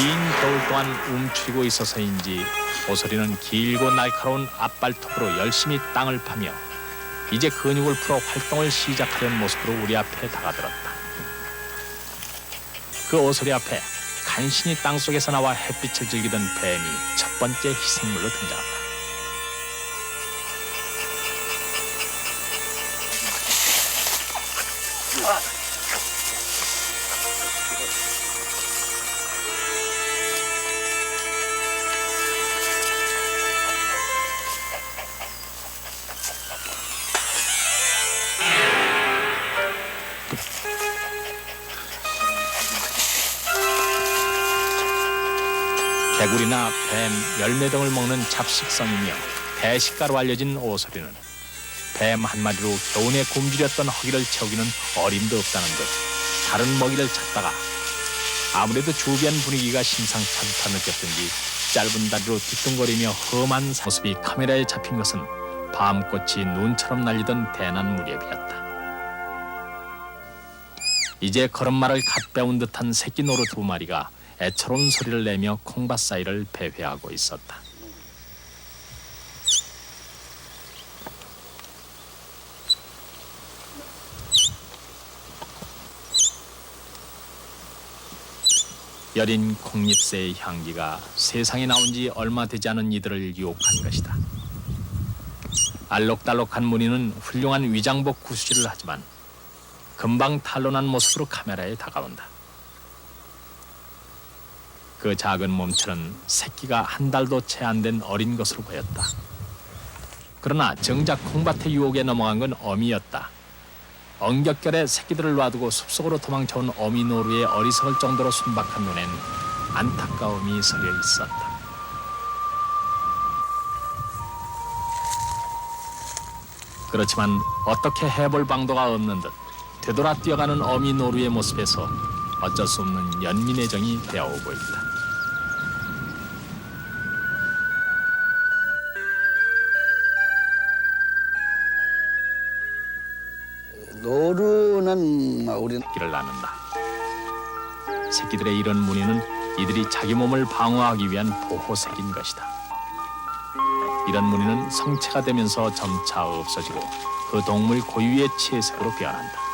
긴 겨울 동안 움츠리고 있어서인지 오소리는 길고 날카로운 앞발톱으로 열심히 땅을 파며 이제 근육을 풀어 활동을 시작하려는 모습으로 우리 앞에 다가들었다. 그 오소리 앞에 간신히 땅 속에서 나와 햇빛을 즐기던 뱀이 첫 번째 희생물로 등장한다. 개구리나 뱀, 열매 등을 먹는 잡식성이며 대식가로 알려진 오소리는 뱀 한 마리로 겨우내 굶주렸던 허기를 채우기는 어림도 없다는 듯 다른 먹이를 찾다가 아무래도 주변 분위기가 심상치 않다 느꼈던지 짧은 다리로 뒤뚱거리며 험한 모습이 카메라에 잡힌 것은 밤꽃이 눈처럼 날리던 대난 무렵이었다. 이제 걸음마를 갓 배운 듯한 새끼 노루 두 마리가 애처로운 소리를 내며 콩밭 사이를 배회하고 있었다. 여린 콩잎새의 향기가 세상에 나온 지 얼마 되지 않은 이들을 유혹한 것이다. 알록달록한 무늬는 훌륭한 위장복 구수질을 하지만 금방 탄로난 모습으로 카메라에 다가온다. 그 작은 몸체는 새끼가 한 달도 채 안 된 어린 것으로 보였다. 그러나 정작 콩밭의 유혹에 넘어간 건 어미였다. 엉겹결에 새끼들을 놔두고 숲속으로 도망쳐온 어미 노루의 어리석을 정도로 순박한 눈엔 안타까움이 서려 있었다. 그렇지만 어떻게 해볼 방도가 없는 듯 되돌아 뛰어가는 어미 노루의 모습에서 어쩔 수 없는 연민의 정이 되어오고 있다. 노루는 우리 길을 나눈다. 새끼들의 이런 무늬는 이들이 자기 몸을 방어하기 위한 보호색인 것이다. 이런 무늬는 성체가 되면서 점차 없어지고 그 동물 고유의 치혜색으로 변한다.